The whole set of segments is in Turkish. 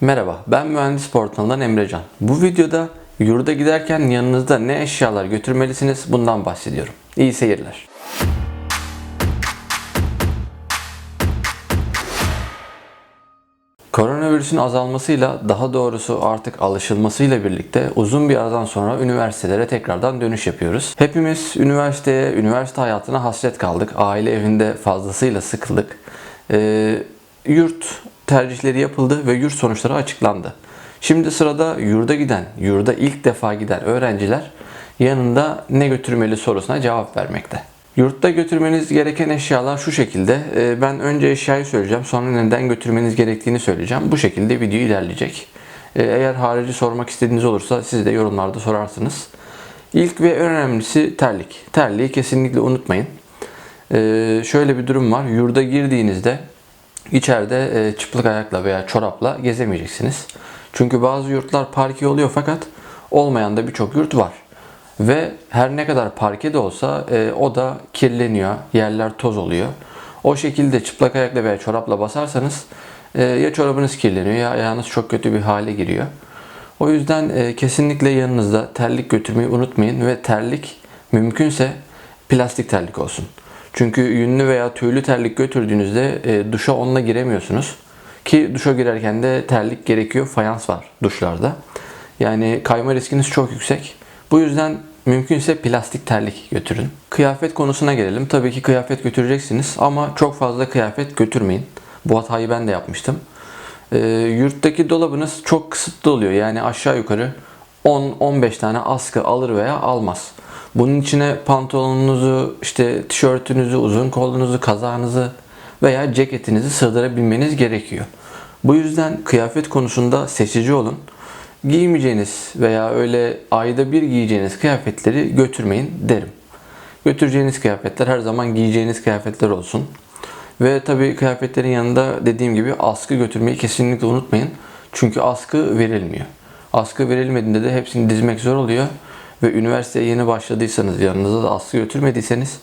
Merhaba, ben Mühendis Portalı'ndan Emrecan. Bu videoda yurda giderken yanınızda ne eşyalar götürmelisiniz bundan bahsediyorum. İyi seyirler. Koronavirüsün azalmasıyla daha doğrusu artık alışılmasıyla birlikte uzun bir aradan sonra üniversitelere tekrardan dönüş yapıyoruz. Hepimiz üniversiteye, üniversite hayatına hasret kaldık. Aile evinde fazlasıyla sıkıldık. Ee, yurt tercihleri yapıldı ve yurt sonuçları açıklandı. Şimdi sırada yurda giden, yurda ilk defa giden öğrenciler yanında ne götürmeli sorusuna cevap vermekte. Yurtta götürmeniz gereken eşyalar şu şekilde. Ee, Ben önce eşyayı söyleyeceğim, sonra neden götürmeniz gerektiğini söyleyeceğim. Bu şekilde video ilerleyecek. Ee, Eğer harici sormak istediğiniz olursa siz de yorumlarda sorarsınız. İlk ve en önemlisi terlik. Terliği kesinlikle unutmayın. Ee, şöyle bir durum var. Yurda girdiğinizde içeride e, çıplak ayakla veya çorapla gezemeyeceksiniz. Çünkü bazı yurtlar parke oluyor fakat olmayan da birçok yurt var. Ve her ne kadar parke de olsa e, o da kirleniyor, yerler toz oluyor. O şekilde çıplak ayakla veya çorapla basarsanız e, ya çorabınız kirleniyor ya ayağınız çok kötü bir hale giriyor. O yüzden kesinlikle yanınızda terlik götürmeyi unutmayın ve terlik mümkünse plastik terlik olsun. Çünkü yünlü veya tüylü terlik götürdüğünüzde e, duşa onunla giremiyorsunuz. Ki duşa girerken de terlik gerekiyor. Fayans var duşlarda. Yani kayma riskiniz çok yüksek. Bu yüzden mümkünse plastik terlik götürün. Kıyafet konusuna gelelim. Tabii ki kıyafet götüreceksiniz ama çok fazla kıyafet götürmeyin. Bu hatayı ben de yapmıştım. E, yurttaki dolabınız çok kısıtlı oluyor. Yani aşağı yukarı 10-15 tane askı alır veya almaz. Bunun içine pantolonunuzu, işte tişörtünüzü, uzun kollunuzu, kazağınızı veya ceketinizi sığdırabilmeniz gerekiyor. Bu yüzden kıyafet konusunda seçici olun. Giymeyeceğiniz veya öyle ayda bir giyeceğiniz kıyafetleri götürmeyin derim. Götüreceğiniz kıyafetler her zaman giyeceğiniz kıyafetler olsun. Ve tabii kıyafetlerin yanında dediğim gibi askı götürmeyi kesinlikle unutmayın. Çünkü askı verilmiyor. Askı verilmediğinde de hepsini dizmek zor oluyor. Ve üniversiteye yeni başladıysanız yanınıza da askı götürmediyseniz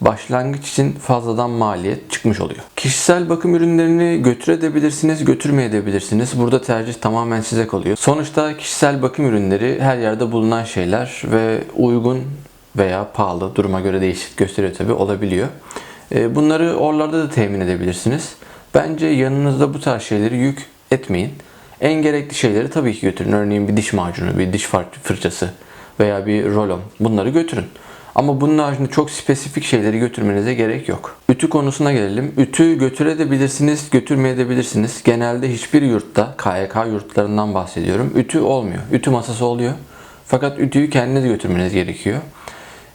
başlangıç için fazladan maliyet çıkmış oluyor. Kişisel bakım ürünlerini götürebilirsiniz, götürmeyebilirsiniz. Burada tercih tamamen size kalıyor. Sonuçta kişisel bakım ürünleri her yerde bulunan şeyler ve uygun veya pahalı duruma göre değişik gösteriyor tabi olabiliyor. E, Bunları oralarda da temin edebilirsiniz. Bence yanınızda bu tarz şeyleri yük etmeyin. En gerekli şeyleri tabii ki götürün. Örneğin bir diş macunu, bir diş fır- fırçası veya bir rolon. Bunları götürün. Ama bunun haricinde çok spesifik şeyleri götürmenize gerek yok. Ütü konusuna gelelim. Ütü götürebilirsiniz, götürmeyebilirsiniz. Genelde hiçbir yurtta, KYK yurtlarından bahsediyorum. Ütü olmuyor. Ütü masası oluyor. Fakat ütüyü kendiniz götürmeniz gerekiyor.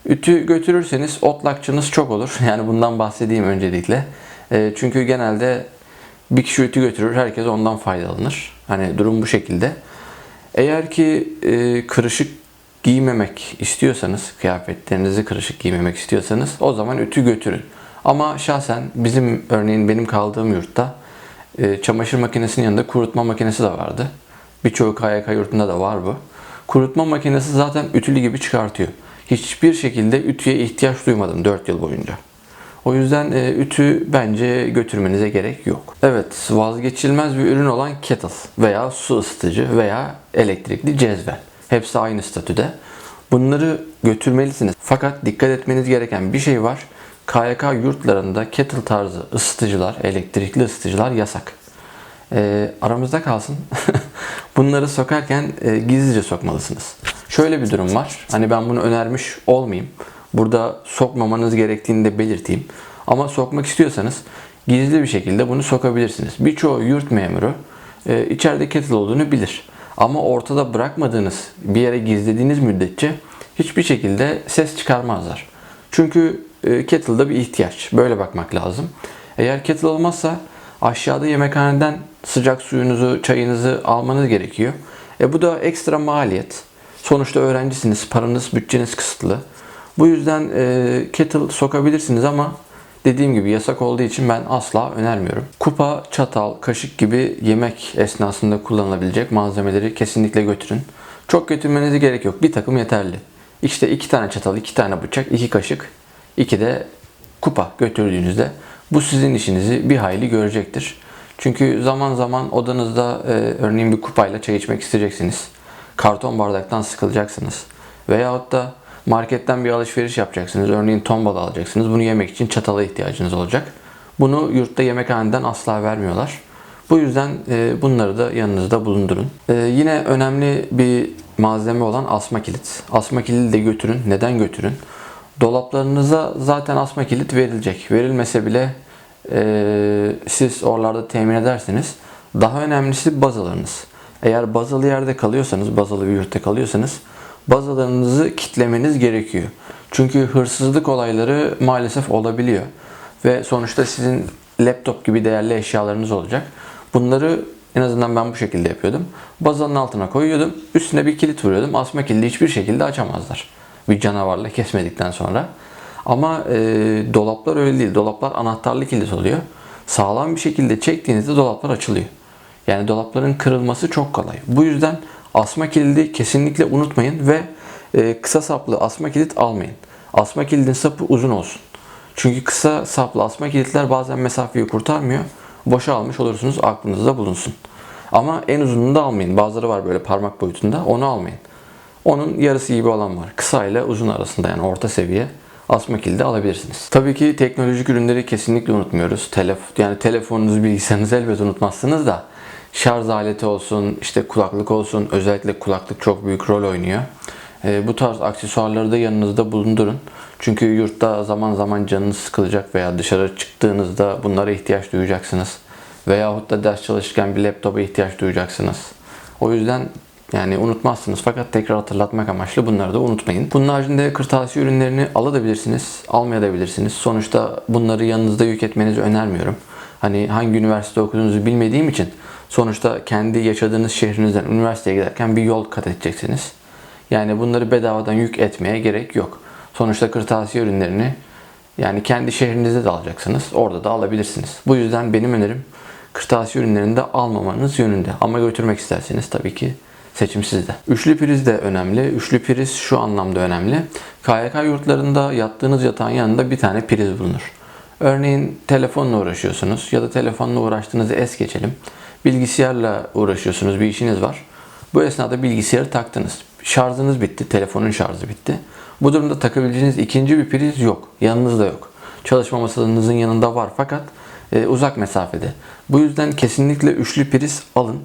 Ütü götürürseniz otlakçınız çok olur. Yani bundan bahsedeyim öncelikle. E, çünkü genelde bir kişi ütü götürür, herkes ondan faydalanır. Hani durum bu şekilde. Eğer ki e, kırışık giymemek istiyorsanız, kıyafetlerinizi kırışık giymemek istiyorsanız o zaman ütü götürün. Ama şahsen bizim örneğin benim kaldığım yurtta e, çamaşır makinesinin yanında kurutma makinesi de vardı. Birçoğu KYK yurtunda da var bu. Kurutma makinesi zaten ütülü gibi çıkartıyor. Hiçbir şekilde ütüye ihtiyaç duymadım 4 yıl boyunca. O yüzden e, ütü bence götürmenize gerek yok. Evet, vazgeçilmez bir ürün olan kettle veya su ısıtıcı veya elektrikli cezve. Hepsi aynı statüde. Bunları götürmelisiniz. Fakat dikkat etmeniz gereken bir şey var. KYK yurtlarında kettle tarzı ısıtıcılar, elektrikli ısıtıcılar yasak. E, aramızda kalsın. Bunları sokarken e, gizlice sokmalısınız. Şöyle bir durum var. Hani ben bunu önermiş olmayayım. Burada sokmamanız gerektiğini de belirteyim. Ama sokmak istiyorsanız gizli bir şekilde bunu sokabilirsiniz. Birçoğu yurt memuru e, içeride kettle olduğunu bilir. Ama ortada bırakmadığınız bir yere gizlediğiniz müddetçe hiçbir şekilde ses çıkarmazlar. Çünkü e, kettle'da bir ihtiyaç. Böyle bakmak lazım. Eğer kettle olmazsa aşağıda yemekhaneden sıcak suyunuzu, çayınızı almanız gerekiyor. E bu da ekstra maliyet. Sonuçta öğrencisiniz, paranız, bütçeniz kısıtlı. Bu yüzden e, kettle sokabilirsiniz ama dediğim gibi yasak olduğu için ben asla önermiyorum. Kupa, çatal, kaşık gibi yemek esnasında kullanılabilecek malzemeleri kesinlikle götürün. Çok götürmenize gerek yok. Bir takım yeterli. İşte iki tane çatal, iki tane bıçak, iki kaşık, iki de kupa götürdüğünüzde bu sizin işinizi bir hayli görecektir. Çünkü zaman zaman odanızda e, örneğin bir kupayla çay içmek isteyeceksiniz. Karton bardaktan sıkılacaksınız. Veyahut da marketten bir alışveriş yapacaksınız. Örneğin ton balığı alacaksınız. Bunu yemek için çatala ihtiyacınız olacak. Bunu yurtta yemekhaneden asla vermiyorlar. Bu yüzden e, bunları da yanınızda bulundurun. E, yine önemli bir malzeme olan asma kilit. Asma kilidi de götürün. Neden götürün? Dolaplarınıza zaten asma kilit verilecek. Verilmese bile e, siz oralarda temin edersiniz. Daha önemlisi bazalarınız. Eğer bazalı yerde kalıyorsanız, bazalı bir yurtta kalıyorsanız bazalarınızı kitlemeniz gerekiyor. Çünkü hırsızlık olayları maalesef olabiliyor. Ve sonuçta sizin laptop gibi değerli eşyalarınız olacak. Bunları en azından ben bu şekilde yapıyordum. Bazanın altına koyuyordum. Üstüne bir kilit vuruyordum. Asma kilidi hiçbir şekilde açamazlar. Bir canavarla kesmedikten sonra. Ama e, dolaplar öyle değil. Dolaplar anahtarlı kilit oluyor. Sağlam bir şekilde çektiğinizde dolaplar açılıyor. Yani dolapların kırılması çok kolay. Bu yüzden asma kilidi kesinlikle unutmayın ve e, kısa saplı asma kilit almayın. Asma kilidin sapı uzun olsun. Çünkü kısa saplı asma kilitler bazen mesafeyi kurtarmıyor. Boşa almış olursunuz aklınızda bulunsun. Ama en uzununu da almayın. Bazıları var böyle parmak boyutunda. Onu almayın. Onun yarısı gibi olan var. Kısa ile uzun arasında yani orta seviye asma kilidi alabilirsiniz. Tabii ki teknolojik ürünleri kesinlikle unutmuyoruz. Telef yani telefonunuzu, bilgisayarınızı elbet unutmazsınız da şarj aleti olsun, işte kulaklık olsun. Özellikle kulaklık çok büyük rol oynuyor. E, bu tarz aksesuarları da yanınızda bulundurun. Çünkü yurtta zaman zaman canınız sıkılacak veya dışarı çıktığınızda bunlara ihtiyaç duyacaksınız. Veyahut da ders çalışırken bir laptopa ihtiyaç duyacaksınız. O yüzden yani unutmazsınız fakat tekrar hatırlatmak amaçlı bunları da unutmayın. Bunun haricinde kırtasiye ürünlerini alabilirsiniz, almayabilirsiniz. Sonuçta bunları yanınızda yük etmenizi önermiyorum. Hani hangi üniversite okuduğunuzu bilmediğim için sonuçta kendi yaşadığınız şehrinizden üniversiteye giderken bir yol kat edeceksiniz. Yani bunları bedavadan yük etmeye gerek yok. Sonuçta kırtasiye ürünlerini yani kendi şehrinizde de alacaksınız. Orada da alabilirsiniz. Bu yüzden benim önerim kırtasiye ürünlerini de almamanız yönünde. Ama götürmek isterseniz tabii ki seçim sizde. Üçlü priz de önemli. Üçlü priz şu anlamda önemli. KYK yurtlarında yattığınız yatağın yanında bir tane priz bulunur. Örneğin telefonla uğraşıyorsunuz ya da telefonla uğraştığınızı es geçelim. Bilgisayarla uğraşıyorsunuz, bir işiniz var. Bu esnada bilgisayarı taktınız. Şarjınız bitti, telefonun şarjı bitti. Bu durumda takabileceğiniz ikinci bir priz yok. Yanınızda yok. Çalışma masanızın yanında var fakat e, uzak mesafede. Bu yüzden kesinlikle üçlü priz alın.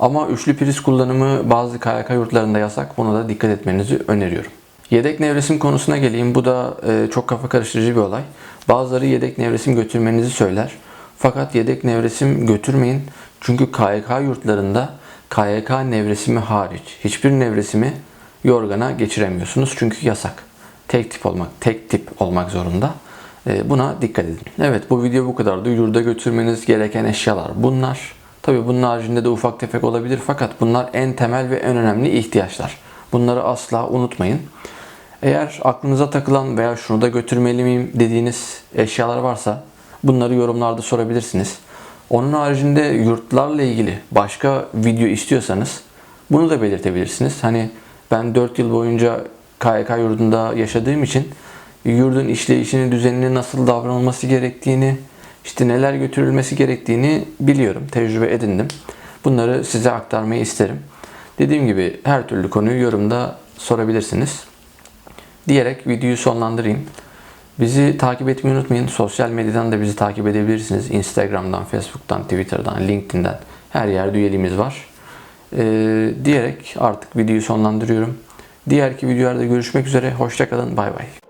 Ama üçlü priz kullanımı bazı KYK yurtlarında yasak. Buna da dikkat etmenizi öneriyorum. Yedek nevresim konusuna geleyim. Bu da e, çok kafa karıştırıcı bir olay. Bazıları yedek nevresim götürmenizi söyler. Fakat yedek nevresim götürmeyin. Çünkü KYK yurtlarında KYK nevresimi hariç hiçbir nevresimi yorgana geçiremiyorsunuz. Çünkü yasak. Tek tip olmak, tek tip olmak zorunda. E, buna dikkat edin. Evet bu video bu kadardı. Yurda götürmeniz gereken eşyalar bunlar. Tabi bunun haricinde de ufak tefek olabilir fakat bunlar en temel ve en önemli ihtiyaçlar. Bunları asla unutmayın. Eğer aklınıza takılan veya şunu da götürmeli miyim dediğiniz eşyalar varsa bunları yorumlarda sorabilirsiniz. Onun haricinde yurtlarla ilgili başka video istiyorsanız bunu da belirtebilirsiniz. Hani ben 4 yıl boyunca KYK yurdunda yaşadığım için yurdun işleyişini, düzenini nasıl davranılması gerektiğini, işte neler götürülmesi gerektiğini biliyorum, tecrübe edindim. Bunları size aktarmayı isterim. Dediğim gibi her türlü konuyu yorumda sorabilirsiniz. Diyerek videoyu sonlandırayım. Bizi takip etmeyi unutmayın. Sosyal medyadan da bizi takip edebilirsiniz. Instagram'dan, Facebook'tan, Twitter'dan, LinkedIn'den her yerde üyeliğimiz var. Ee, diyerek artık videoyu sonlandırıyorum. Diğerki videolarda görüşmek üzere. Hoşçakalın. Bay bay.